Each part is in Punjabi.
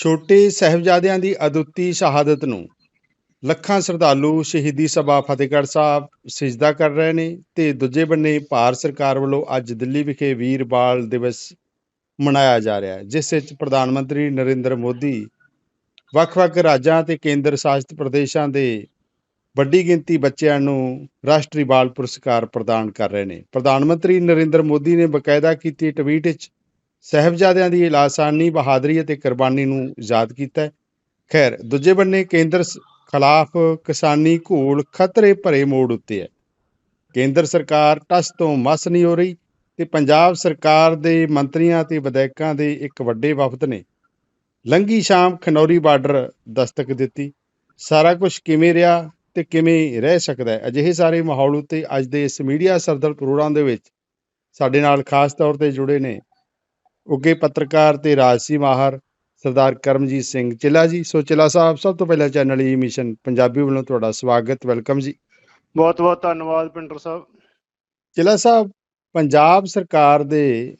ਛੋਟੇ ਸਾਹਿਬਜ਼ਾਦਿਆਂ ਦੀ ਅਦੁੱਤੀ ਸ਼ਹਾਦਤ ਨੂੰ ਲੱਖਾਂ ਸ਼ਰਧਾਲੂ ਸ਼ਹੀਦੀ ਸਭਾ ਫਤਿਹਗੜ੍ਹ ਸਾਹਿਬ ਸਿਜਦਾ ਕਰ ਰਹੇ ਨੇ ਤੇ ਦੂਜੇ ਬੰਨੇ ਭਾਰਤ ਸਰਕਾਰ ਵੱਲੋਂ ਅੱਜ ਦਿੱਲੀ ਵਿਖੇ ਵੀਰ ਬਾਲ ਦਿਵਸ ਮਨਾਇਆ ਜਾ ਰਿਹਾ ਹੈ, ਜਿਸ ਵਿੱਚ ਪ੍ਰਧਾਨ ਮੰਤਰੀ ਨਰਿੰਦਰ ਮੋਦੀ, ਵੱਖ-ਵੱਖ ਰਾਜਾਂ ਤੇ ਕੇਂਦਰ ਸ਼ਾਸਿਤ ਪ੍ਰਦੇਸ਼ਾਂ ਦੇ ਵੱਡੀ ਗਿਣਤੀ ਬੱਚਿਆਂ ਨੂੰ ਰਾਸ਼ਟਰੀ ਬਾਲ ਪੁਰਸਕਾਰ ਪ੍ਰਦਾਨ ਕਰ ਰਹੇ ਨੇ। ਪ੍ਰਧਾਨ ਮੰਤਰੀ ਨਰਿੰਦਰ ਮੋਦੀ ਨੇ ਬਕਾਇਦਾ ਕੀਤੀ ਟਵੀਟ ਵਿੱਚ ਸਾਹਿਬਜ਼ਾਦਿਆਂ ਦੀ ਲਾਸਾਨੀ, ਬਹਾਦਰੀ ਅਤੇ ਕੁਰਬਾਨੀ ਨੂੰ ਯਾਦ ਕੀਤਾ ਹੈ। ਖੈਰ, ਦੂਜੇ ਬੰਨੇ ਕੇਂਦਰ ਖਿਲਾਫ ਕਿਸਾਨੀ ਘੋਲ ਖਤਰੇ ਭਰੇ ਮੋੜ ਉੱਤੇ ਹੈ। ਕੇਂਦਰ ਸਰਕਾਰ ਟਸ ਤੋਂ ਮਸ ਨਹੀਂ ਹੋ ਰਹੀ ਤੇ ਪੰਜਾਬ ਸਰਕਾਰ ਦੇ ਮੰਤਰੀਆਂ ਤੇ ਵਿਧਾਇਕਾਂ ਦੇ ਇੱਕ ਵੱਡੇ ਵਫਦ ਨੇ। ਲੰਗੀ ਸ਼ਾਮ ਖਨੌਰੀ ਬਾਰਡਰ ਦਸਤਕ ਦਿੱਤੀ। ਸਾਰਾ ਕੁਝ ਕਿਵੇਂ ਰਿਹਾ ਤੇ ਕਿਵੇਂ ਰਹਿ ਸਕਦਾ ਹੈ? ਅਜਿਹੇ ਸਾਰੇ ਮਾਹੌਲ ਉੱਤੇ ਅੱਜ ਦੇ ਇਸ ਮੀਡੀਆ ਸਰਦਲ ਪ੍ਰੋਗਰਾਮ ਦੇ ਵਿੱਚ ਸਾਡੇ ਨਾਲ ਖਾਸ ਤੌਰ ਤੇ ਜੁੜੇ ਨੇ ਉੱਗੇ ਪੱਤਰਕਾਰ ਤੇ ਰਾਜਸੀ ਮਾਹਰ ਸਰਦਾਰ ਕਰਮਜੀਤ ਸਿੰਘ ਚਿੱਲਾ ਜੀ। ਸੋ ਚਿੱਲਾ ਸਾਹਿਬ ਸਭ ਤੋਂ ਪਹਿਲਾਂ ਚੈਨਲ ਈ ਮਿਸ਼ਨ ਪੰਜਾਬੀ ਵੱਲੋਂ ਤੁਹਾਡਾ ਸਵਾਗਤ ਵੈਲਕਮ ਜੀ। ਬਹੁਤ ਬਹੁਤ ਧੰਨਵਾਦ ਪਿੰਡਰ ਸਾਹਿਬ। ਚਿੱਲਾ ਸਾਹਿਬ ਪੰਜਾਬ ਸਰਕਾਰ ਦੇ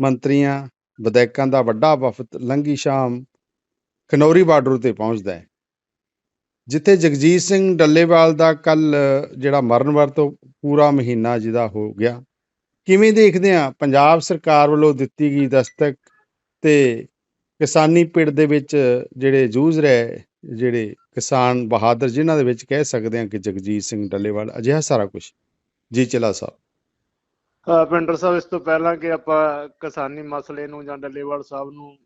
ਮੰਤਰੀਆਂ ਵਿਧਾਇਕਾਂ ਦਾ ਵੱਡਾ ਵਫਦ ਲੰਗੀ ਸ਼ਾਮ ਖਨੌਰੀ ਬਾਰਡਰ ਉਤੇ ਪਹੁੰਚਦਾ ਹੈ। ਜਿੱਥੇ ਜਗਜੀਤ ਸਿੰਘ ਡੱਲੇਵਾਲ ਦਾ ਕੱਲ ਜਿਹੜਾ ਮਰਨ ਵਰਤ ਪੂਰਾ ਮਹੀਨਾ ਜਿਹਦਾ ਹੋ ਗਿਆ। ਕਿਵੇਂ ਦੇਖਦੇ ਆ? ਪੰਜਾਬ ਸਰਕਾਰ ਵੱਲੋਂ ਦਿੱਤੀ ਗਈ ਦਸਤਕ ਤੇ ਕਿਸਾਨੀ ਪਿੜ ਦੇ ਵਿੱਚ ਜਿਹੜੇ ਜੂਝ ਰਹੇ ਜਿਹੜੇ ਕਿਸਾਨ ਬਹਾਦਰ ਜਿਨ੍ਹਾਂ ਦੇ ਵਿੱਚ ਕਹਿ ਸਕਦੇ ਆ ਕਿ ਜਗਜੀਤ ਸਿੰਘ ਡੱਲੇਵਾਲ ਅਜਿਹਾ ਸਾਰਾ ਕੁਝ ਜੀ ਚਲਾ ਸਾਹਿਬ। ਪਿੰਡਰ ਸਾਹਿਬ ਇਸ ਤੋਂ ਪਹਿਲਾਂ ਕਿ ਆਪਾਂ ਕਿਸਾਨੀ ਮਸਲੇ ਨੂੰ ਜਾਂ ਡੱਲੇਵਾਲ ਸਾਹਿਬ ਨੂੰ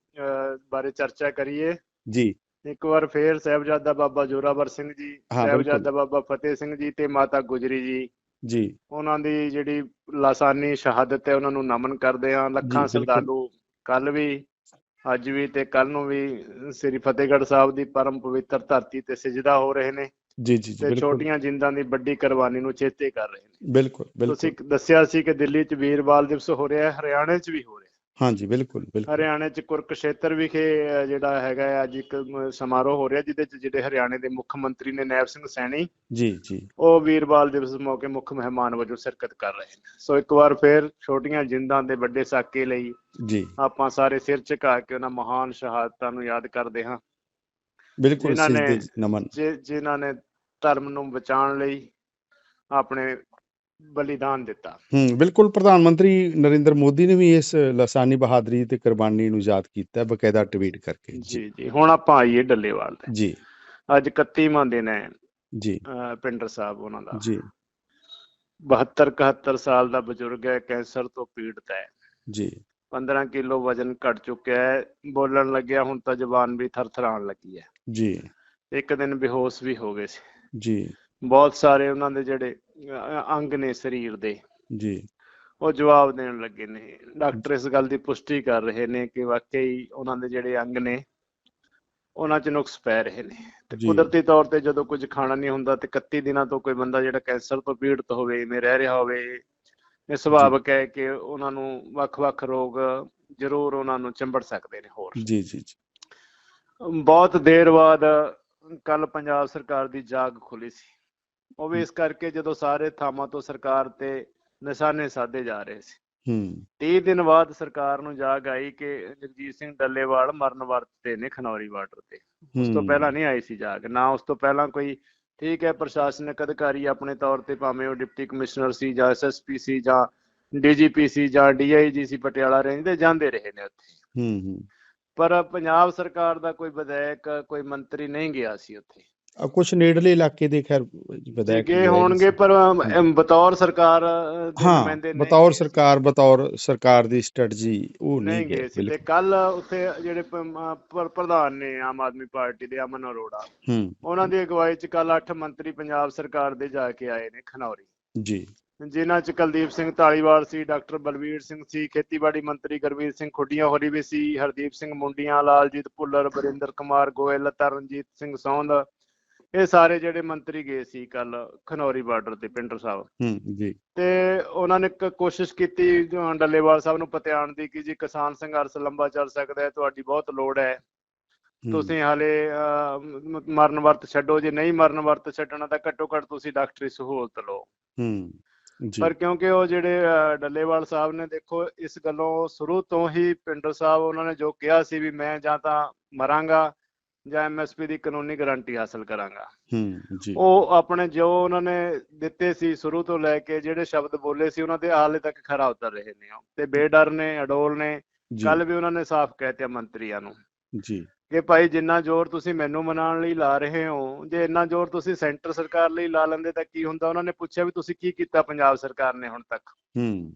ਬਾਰੇ ਚਰਚਾ ਕਰੀਏ। ਜੀ। ਇੱਕ ਵਾਰ ਫੇਰ ਸਾਹਿਬਜ਼ਾਦਾ ਬਾਬਾ ਜੋਰਾਵਰ ਸਿੰਘ ਜੀ। ਸਾਹਿਬਜ਼ਾਦਾ ਬਾਬਾ ਫਤਿਹ ਸਿੰਘ ਜੀ ਤੇ ਮਾਤਾ ਗੁਜਰੀ ਜੀ। ਜੀ। ਉਹਨਾਂ ਦੀ ਜਿਹੜੀ ਲਾਸਾਨੀ ਸ਼ਹਾਦਤ ਹੈ ਉਹਨਾਂ ਨੂੰ ਨਮਨ ਕਰਦੇ ਹਾਂ। ਲੱਖਾਂ। ਸ਼ਰਧਾਲੂ ਕੱਲ ਵੀ ਅੱਜ ਵੀ ਤੇ ਕੱਲ ਨੂੰ ਵੀ ਸ੍ਰੀ ਫਤਿਹਗੜ੍ਹ ਸਾਹਿਬ ਦੀ ਪਰਮ ਪਵਿੱਤਰ ਧਰਤੀ ਤੇ ਸਜਦਾ ਹੋ ਰਹੇ ਨੇ ਜੀ ਜੀ ਤੇ ਛੋਟੀਆਂ ਜਿੰਦਾਂ ਦੀ ਵੱਡੀ ਕੁਰਬਾਨੀ ਨੂੰ ਚੇਤੇ ਕਰ ਰਹੇ ਨੇ। ਬਿਲਕੁਲ ਤੁਸੀਂ ਦੱਸਿਆ ਸੀ ਕਿ ਦਿੱਲੀ 'ਚ ਵੀਰ ਬਾਲ ਦਿਵਸ ਹੋ ਰਿਹਾ ਹੈ ਹਰਿਆਣੇ 'ਚ ਵੀ ਹੋ ਰਿਹਾ ਹਾਂਜੀ ਬਿਲਕੁਲ ਬਿਲਕੁਲ। ਹਰਿਆਣੇ 'ਚ ਕੁਰਕਸ਼ੇਤਰ ਵਿਖੇ ਜਿਹੜਾ ਹੈਗਾ ਹੈ ਅੱਜ ਇੱਕ ਅਮ, ਸਮਾਰੋਹ ਹੋ ਰਿਹਾ ਜਿਹਦੇ 'ਚ ਜਿਹੜੇ ਹਰਿਆਣੇ ਦੇ ਮੁੱਖ ਮੰਤਰੀ ਨੇ ਨੈਬ ਸਿੰਘ ਸੈਣੀ ਜੀ ਜੀ। ਉਹ ਵੀਰ ਬਾਲ ਦਿਵਸ ਮੌਕੇ ਮੁੱਖ ਮਹਿਮਾਨ ਵਜੋਂ ਸ਼ਿਰਕਤ ਕਰ ਰਹੇ ਨੇ। ਸੋ ਇੱਕ ਵਾਰ ਫੇਰ ਛੋਟੀਆਂ ਜਿੰਦਾਂ ਦੇ ਵੱਡੇ ਸਾਕੇ ਲਈ ਜੀ। ਆਪਾਂ ਸਾਰੇ ਸਿਰ ਝੁਕਾ ਕੇ ਉਹਨਾਂ ਮਹਾਨ ਸ਼ਹਾਦਤਾਂ ਨੂੰ ਯਾਦ ਕਰਦੇ ਹਾਂ। ਬਿਲਕੁਲ ਜਿਨ੍ਹਾਂ ਨੇ- ਸਿੱਧੇ ਨਮਨ। ਜਿ- ਜਿਨ੍ਹਾਂ ਨੇ ਧਰਮ ਨੂੰ ਬਚਾਉਣ ਲਈ ਆਪਣੇ ਬਲੀਦਾਨ ਦਿੱਤਾ। ਹੂੰ ਬਿਲਕੁਲ ਪ੍ਰਧਾਨ ਮੰਤਰੀ ਨਰਿੰਦਰ ਮੋਦੀ ਨੇ ਵੀ ਇਸ ਲਸਾਨੀ ਬਹਾਦਰੀ ਤੇ ਕੁਰਬਾਨੀ ਨੂੰ ਯਾਦ ਕੀਤਾ ਬਕਾਇਦਾ ਟਵੀਟ ਕਰਕੇ। ਜੀ ਜੀ ਹੁਣ ਆਪਾਂ ਆਈਏ ਡੱਲੇਵਾਲ ਤੇ। ਜੀ। ਅੱਜ 31ਵਾਂ ਦਿਨ ਹੈ। ਜੀ। ਪਿੰਡਰ ਸਾਹਿਬ ਉਹਨਾਂ ਦਾ। ਜੀ। 72 71 ਸਾਲ ਦਾ ਬਜ਼ੁਰਗ ਹੈ ਕੈਂਸਰ ਤੋਂ ਪੀੜਤ ਹੈ। ਜੀ। 15 ਕਿਲੋ ਵਜ਼ਨ ਘਟ ਚੁੱਕਿਆ ਹੈ। ਬੋਲਣ ਲੱਗਿਆ ਹੁਣ ਤਾਂ ਜ਼ੁਬਾਨ ਵੀ ਥਰਥਰਾਣ ਲੱਗੀ ਹੈ। ਜੀ। ਇੱਕ ਦਿਨ ਬੇਹੋਸ਼ ਵੀ ਹੋ ਗਏ ਸੀ। ਜੀ। ਬਹੁਤ ਸਾਰੇ ਉਹਨਾਂ ਦੇ ਜਿਹੜੇ ਅੰਗ ਨੇ ਸਰੀਰ ਦੇ। ਜੀ। ਉਹ ਜਵਾਬ ਦੇਣ ਲੱਗੇ ਨੇ। ਡਾਕਟਰ ਇਸ ਗੱਲ ਦੀ ਪੁਸ਼ਟੀ ਕਰ ਰਹੇ ਨੇ ਕਿ ਵਾਕਈ ਉਹਨਾਂ ਦੇ ਜਿਹੜੇ ਅੰਗ ਨੇ ਉਹਨਾਂ 'ਚ ਨੁਕਸ ਪੈ ਰਹੇ ਨੇ। ਤੇ। ਕੁਦਰਤੀ ਤੌਰ ਤੇ ਜਦੋਂ ਕੁਝ ਖਾਣਾ ਨਹੀਂ ਹੁੰਦਾ ਤੇ 31 ਦਿਨਾਂ ਤੋਂ ਕੋਈ ਬੰਦਾ ਜਿਹੜਾ ਕੈਂਸਰ ਤੋਂ ਪੀੜਤ ਹੋਵੇ ਇਵੇਂ ਰਹਿ ਰਿਹਾ ਹੋਵੇ ਇਹ ਸੁਭਾਵਕ ਹੈ ਕਿ ਉਹਨਾਂ ਨੂੰ ਵੱਖ-ਵੱਖ ਰੋਗ ਜ਼ਰੂਰ ਉਹਨਾਂ ਨੂੰ ਚੰਬੜ ਸਕਦੇ ਨੇ ਹੋਰ। ਜੀ ਜੀ ਜੀ। ਬਹੁਤ ਦੇਰ ਬਾਅਦ ਕੱਲ ਪੰਜਾਬ ਸਰਕਾਰ ਦੀ ਜਾਗ ਖੁੱਲੀ ਸੀ। ਉਹ ਵੀ ਇਸ ਕਰਕੇ ਜਦੋਂ ਸਾਰੇ ਥਾਵਾਂ ਤੋਂ ਸਰਕਾਰ ਤੇ ਨਿਸ਼ਾਨੇ ਸਾਧੇ ਜਾ ਰਹੇ ਸੀ। ਹੂੰ। 30 ਦਿਨ ਬਾਅਦ ਸਰਕਾਰ ਨੂੰ ਜਾਗ ਆਈ ਕਿ ਜਗਜੀਤ ਸਿੰਘ ਡੱਲੇਵਾਲ ਮਰਨ ਵਰਤ ਨੇ ਖਨੌਰੀ ਬਾਰਡਰ ਤੇ। ਉਸ ਤੋਂ ਪਹਿਲਾਂ ਨਹੀਂ ਆਈ ਸੀ ਜਾਗ ਨਾ ਉਸ ਤੋਂ ਪਹਿਲਾਂ ਕੋਈ ਠੀਕ ਹੈ ਪ੍ਰਸ਼ਾਸਨਿਕ ਅਧਿਕਾਰੀ ਆਪਣੇ ਤੌਰ ਤੇ ਭਾਵੇਂ ਉਹ ਡਿਪਟੀ ਕਮਿਸ਼ਨਰ ਸੀ ਜਾਂ ਐਸਐਸਪੀ ਸੀ ਜਾਂ ਡੀਜੀਪੀ ਸੀ ਜਾਂ ਡੀਆਈਜੀ ਸੀ ਪਟਿਆਲਾ ਰੇਂਜ ਦੇ ਜਾਂਦੇ ਰਹੇ ਨੇ ਉੱਥੇ। ਹੂੰ ਹੂੰ। ਪਰ ਪੰਜਾਬ ਸਰਕਾਰ ਦਾ ਕੋਈ ਵਿਧਾਇਕ ਕੋਈ ਮੰਤਰੀ ਨਹੀਂ ਗਿਆ ਸੀ ਉੱਥੇ। ਕੁਝ ਨੇੜਲੇ ਇਲਾਕੇ ਦੇ ਖੈਰ ਵਿਧਾਇਕ ਗਏ ਹੋਣਗੇ। ਪਰ ਬਤੌਰ ਸਰਕਾਰ ਦੇ ਨੁਮਾਇੰਦੇ ਨਹੀਂ ਬਤੌਰ। ਸਰਕਾਰ ਬਤੌਰ ਸਰਕਾਰ ਦੀ ਸਟ੍ਰੈਟਜੀ ਉਹ ਨਹੀਂ ਗਏ ਤੇ ਕੱਲ ਉੱਥੇ ਜਿਹੜੇ ਪ੍ਰਧਾਨ ਨੇ ਆਮ ਆਦਮੀ ਪਾਰਟੀ ਦੇ ਅਮਨ ਅਰੋੜਾ ਹੂੰ ਉਹਨਾਂ ਦੀ ਅਗਵਾਈ 'ਚ ਕੱਲ 8 ਮੰਤਰੀ ਪੰਜਾਬ ਸਰਕਾਰ ਦੇ ਜਾ ਕੇ ਆਏ ਨੇ ਖਨੌਰੀ ਜੀ ਜਿਨ੍ਹਾਂ 'ਚ ਕੁਲਦੀਪ ਸਿੰਘ ਧਾਲੀਵਾਲ ਸੀ ਡਾਕਟਰ ਬਲਵੀਰ ਸਿੰਘ ਸੀ ਖੇਤੀਬਾੜੀ ਮੰਤਰੀ ਗੁਰਵੀਰ ਸਿੰਘ ਖੁੱਡੀਆਂ ਹੋਰੀ ਵੀ ਸੀ ਹਰਦੀਪ ਸਿੰਘ ਮੁੰਡੀਆਂ ਲਾਲਜੀਤ ਭੁੱਲਰ ਬਰਿੰਦਰ ਕੁਮਾਰ ਗੋਇਲ ਤਰਨਜੀਤ ਸਿੰਘ ਸੌਂਦ ਇਹ ਸਾਰੇ ਜਿਹੜੇ ਮੰਤਰੀ ਗਏ ਸੀ ਕੱਲ ਖਨੌਰੀ ਬਾਰਡਰ ਤੇ ਪਿੰਡਰ ਸਾਹਿਬ। ਹੂੰ ਜੀ। ਤੇ ਉਹਨਾਂ ਨੇ ਇੱਕ ਕੋਸ਼ਿਸ਼ ਕੀਤੀ ਡੱਲੇਵਾਲ ਸਾਹਿਬ ਨੂੰ ਪਤਿਆਣ ਦੀ ਕਿ ਜੀ ਕਿਸਾਨ ਸੰਘਰਸ਼ ਲੰਬਾ ਚੱਲ ਸਕਦਾ ਹੈ ਤੁਹਾਡੀ ਬਹੁਤ ਲੋੜ ਹੈ। ਤੁਸੀਂ ਹਾਲੇ ਮਰਨ ਵਰਤ ਛੱਡੋ ਜੇ ਨਹੀਂ ਮਰਨ ਵਰਤ ਛੱਡਣਾ ਤਾਂ ਘੱਟੋ ਘੱਟ ਤੁਸੀਂ ਡਾਕਟਰੀ ਸਹੂਲਤ ਲਓ। ਹੂੰ ਜੀ। ਪਰ ਕਿਉਂਕਿ ਉਹ ਜਿਹੜੇ ਡੱਲੇਵਾਲ ਸਾਹਿਬ ਨੇ ਦੇਖੋ ਇਸ ਗੱਲੋਂ ਸ਼ੁਰੂ ਤੋਂ ਹੀ ਪਿੰਡਰ ਸਾਹਿਬ ਉਹਨਾਂ ਨੇ ਜੋ ਕਿਹਾ ਸੀ ਵੀ ਮੈਂ ਜਾਂ ਤਾਂ ਮਰਾਂਗਾ ਜਾਂ ਐਮਐਸਪੀ ਦੀ ਕਾਨੂੰਨੀ ਗਾਰੰਟੀ ਹਾਸਲ ਕਰਾਂਗਾ। ਹੂੰ ਜੀ। ਉਹ ਆਪਣੇ ਜੋ ਉਹਨਾਂ ਨੇ ਦਿੱਤੇ ਸੀ ਸ਼ੁਰੂ ਤੋਂ ਲੈ ਕੇ ਜਿਹੜੇ ਸ਼ਬਦ ਬੋਲੇ ਸੀ ਉਹਨਾਂ ਤੇ ਹਾਲੇ ਤੱਕ ਖਰਾ ਉਤਰ ਰਹੇ ਨੇ ਤੇ ਬੇਡਰ ਨੇ ਅਡੋਲ ਨੇ ਕੱਲ ਵੀ ਉਹਨਾਂ ਨੇ ਸਾਫ਼ ਕਹਿ ਮੰਤਰੀਆਂ ਨੂੰ। ਜੀ। ਕਿ ਭਾਈ ਜਿੰਨਾ ਜ਼ੋਰ ਤੁਸੀਂ ਮੈਨੂੰ ਮਨਾਉਣ ਲਈ ਲਾ ਰਹੇ ਹੋ ਜੇ ਇੰਨਾ ਜ਼ੋਰ ਤੁਸੀਂ ਸੈਂਟਰ ਸਰਕਾਰ ਲਈ ਲਾ ਲੈਂਦੇ ਤਾਂ ਕੀ ਹੁੰਦਾ? ਉਹਨਾਂ ਨੇ ਪੁੱਛਿਆ ਵੀ ਤੁਸੀਂ ਕੀ ਕੀਤਾ ਪੰਜਾਬ ਸਰਕਾਰ ਨੇ ਹੁਣ ਤੱਕ? ਹੂੰ।